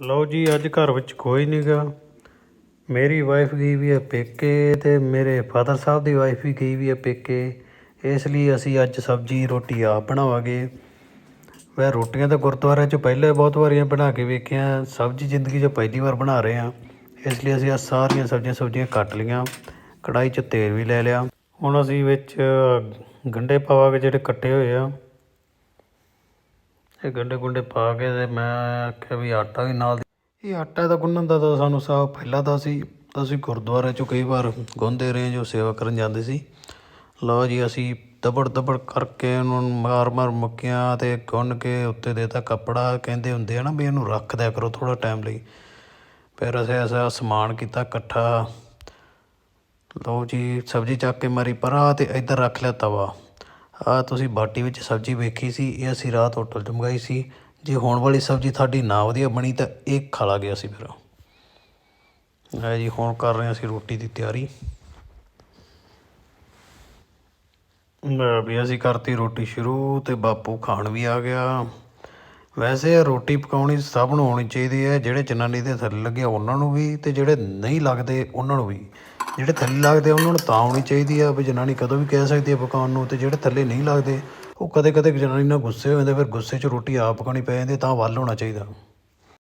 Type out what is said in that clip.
ਲਓ ਜੀ, ਅੱਜ ਘਰ ਵਿੱਚ ਕੋਈ ਨਹੀਂਗਾ ਮੇਰੀ ਵਾਈਫ ਗਈ ਵੀ ਹੈ ਪੇਕੇ ਤੇ ਮੇਰੇ ਫਾਦਰ ਸਾਹਿਬ ਦੀ ਵਾਈਫ ਵੀ ਗਈ ਵੀ ਹੈ ਪੇਕੇ। ਇਸ ਲਈ ਅਸੀਂ ਅੱਜ ਸਬਜ਼ੀ, ਰੋਟੀ ਆਪ ਬਣਾਵਾਂਗੇ। ਵੈ ਰੋਟੀਆਂ ਤਾਂ ਗੁਰਦੁਆਰੇ 'ਚ ਪਹਿਲੇ ਬਹੁਤ ਵਾਰੀਆਂ ਬਣਾ ਕੇ ਵੇਖਿਆ, ਸਬਜ਼ੀ ਜ਼ਿੰਦਗੀ 'ਚ ਪਹਿਲੀ ਵਾਰ ਬਣਾ ਰਹੇ ਹਾਂ। ਇਸ ਲਈ ਅਸੀਂ ਆ ਸਾਰੀਆਂ ਸਬਜ਼ੀਆਂ ਸਬਜ਼ੀਆਂ ਕੱਟ ਲਈਆਂ ਕੜਾਈ 'ਚ ਤੇਲ ਵੀ ਲੈ ਲਿਆ। ਹੁਣ ਅਸੀਂ ਵਿੱਚ ਗੰਢੇ ਪਾਵਾਂਗੇ ਜਿਹੜੇ ਕੱਟੇ ਹੋਏ ਆ। ਇਹ ਗੰਡੇ ਗੁੰਡੇ ਪਾ ਕੇ ਤੇ ਮੈਂ ਆਖਿਆ ਵੀ ਆਟਾ ਵੀ ਨਾਲ ਇਹ ਆਟਾ ਦਾ ਗੁੰਨਣ ਦਾ ਤਾਂ ਸਾਨੂੰ ਸਾਹ ਪਹਿਲਾਂ ਤਾਂ ਸੀ ਅਸੀਂ ਗੁਰਦੁਆਰੇ 'ਚੋਂ ਕਈ ਵਾਰ ਗੁੰਨਦੇ ਰਹੇ ਜੋ ਸੇਵਾ ਕਰਨ ਜਾਂਦੇ ਸੀ। ਲਓ ਜੀ, ਅਸੀਂ ਦਬੜ ਦਬੜ ਕਰਕੇ ਉਹਨੂੰ ਮਾਰ ਮਾਰ ਮੁੱਕੀਆਂ ਤੇ ਗੁੰਨ ਕੇ ਉੱਤੇ ਦੇਤਾ ਕੱਪੜਾ। ਕਹਿੰਦੇ ਹੁੰਦੇ ਆ ਨਾ ਵੀ ਇਹਨੂੰ ਰੱਖ ਦਿਆ ਕਰੋ ਥੋੜਾ ਟਾਈਮ ਲਈ। ਫਿਰ ਅਸੀਂ ਐਸਾ ਸਮਾਨ ਕੀਤਾ ਇਕੱਠਾ। ਲਓ ਜੀ, ਸਬਜ਼ੀ ਚੱਕ ਕੇ ਮਾਰੀ ਪਰਾਂ ਤੇ ਇੱਧਰ ਰੱਖ ਲਿਆ ਤਵਾ। ਆ ਤੁਸੀਂ ਬਾਟੀ ਵਿੱਚ ਸਬਜ਼ੀ ਵੇਖੀ ਸੀ, ਇਹ ਅਸੀਂ ਰਾਤ ਹੋਟਲ 'ਚ ਮੰਗਾਈ ਸੀ। ਜੇ ਹੋਣ ਵਾਲੀ ਸਬਜ਼ੀ ਤੁਹਾਡੀ ਨਾ ਵਧੀਆ ਬਣੀ ਤਾਂ ਇਹ ਖਾ ਲਾਂਗੇ ਅਸੀਂ ਫਿਰ। ਹੈ ਜੀ, ਹੁਣ ਕਰ ਰਹੇ ਅਸੀਂ ਰੋਟੀ ਦੀ ਤਿਆਰੀ। ਵੀ ਅਸੀਂ ਕਰਤੀ ਰੋਟੀ ਸ਼ੁਰੂ ਤੇ ਬਾਪੂ ਖਾਣ ਵੀ ਆ ਗਿਆ। ਵੈਸੇ ਰੋਟੀ ਪਕਾਉਣੀ ਸਭ ਨੂੰ ਆਉਣੀ ਚਾਹੀਦੀ ਹੈ, ਜਿਹੜੇ ਚਨਾਨੀ ਦੇ ਥੱਲੇ ਲੱਗੇ ਉਹਨਾਂ ਨੂੰ ਵੀ ਤੇ ਜਿਹੜੇ ਨਹੀਂ ਲੱਗਦੇ ਉਹਨਾਂ ਨੂੰ ਵੀ। ਜਿਹੜੇ ਥੱਲੇ ਲੱਗਦੇ ਆ, ਉਹਨਾਂ ਨੂੰ ਤਾਂ ਆਉਣੀ ਚਾਹੀਦੀ ਆ, ਵੀ ਜਨਾਨੀ ਕਦੋਂ ਵੀ ਕਹਿ ਸਕਦੀ ਹੈ ਪਕਾਉਣ ਨੂੰ, ਤੇ ਜਿਹੜੇ ਥੱਲੇ ਨਹੀਂ ਲੱਗਦੇ, ਉਹ ਕਦੇ ਕਦੇ ਜਨਾਨੀ ਨਾਲ ਗੁੱਸੇ ਹੋ ਜਾਂਦੇ ਫਿਰ ਗੁੱਸੇ 'ਚ ਰੋਟੀ ਆਪ ਪਕਾਉਣੀ ਪੈ ਜਾਂਦੀ ਤਾਂ ਵੱਲ ਹੋਣਾ ਚਾਹੀਦਾ।